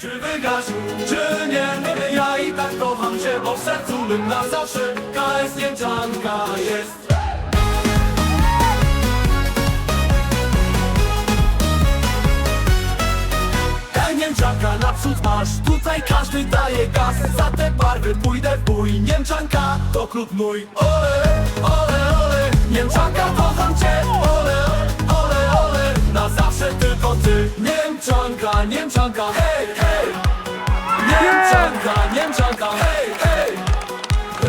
Czy wygrasz, czy nie? Ja i tak kocham cię, bo w sercu mym na zawsze. KS Niemczanka jest. Hej Niemczanka, naprzód masz, tutaj każdy daje gaz. Za te barwy pójdę w bój, Niemczanka to klub mój. Ole, ole, ole, Niemczanka kocham cię. Ole, ole, ole, na zawsze tylko ty. Niemczanka, Niemczanka, hej Niemczanka, Niemczanka, hej, hej.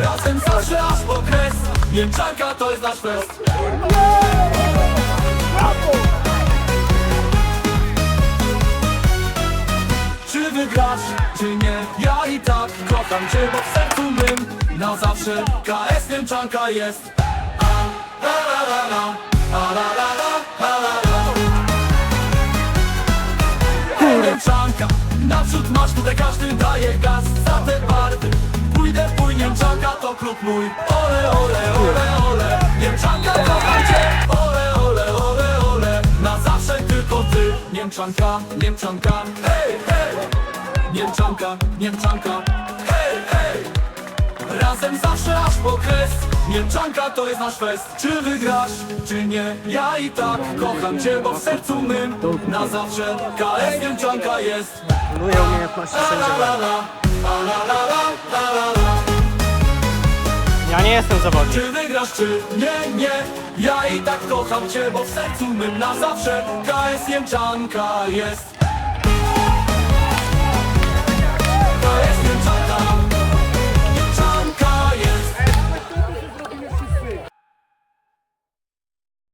Razem zawsze aż po kres. Niemczanka to jest nasz fest. Czy wygrasz, czy nie? Ja i tak kocham cię, bo w sercu mym Na zawsze KS Niemczanka jest. A, la, la, la, la, la, la, la, la, la. Niemczanka, naprzód masz tutaj każdy daje gaz Za te barwy Pójdę, pój Niemczanka to klub mój. Ole, ole, ole, ole. Niemczanka kocham cię Ole, ole, ole, ole. Na zawsze tylko ty. Niemczanka, Niemczanka. Hej, hej. Niemczanka, Niemczanka. Hej, hej. Razem zawsze aż po kres Niemczanka to jest nasz fest. Czy wygrasz, czy nie? Ja i tak kocham cię, bo w sercu mym Na zawsze KS Niemczanka jest. Szanuję umiejętności Ja nie jestem zawodnik. Czy wygrasz, czy nie, nie? Ja i tak kocham cię, bo w sercu mym na zawsze KS Niemczanka jest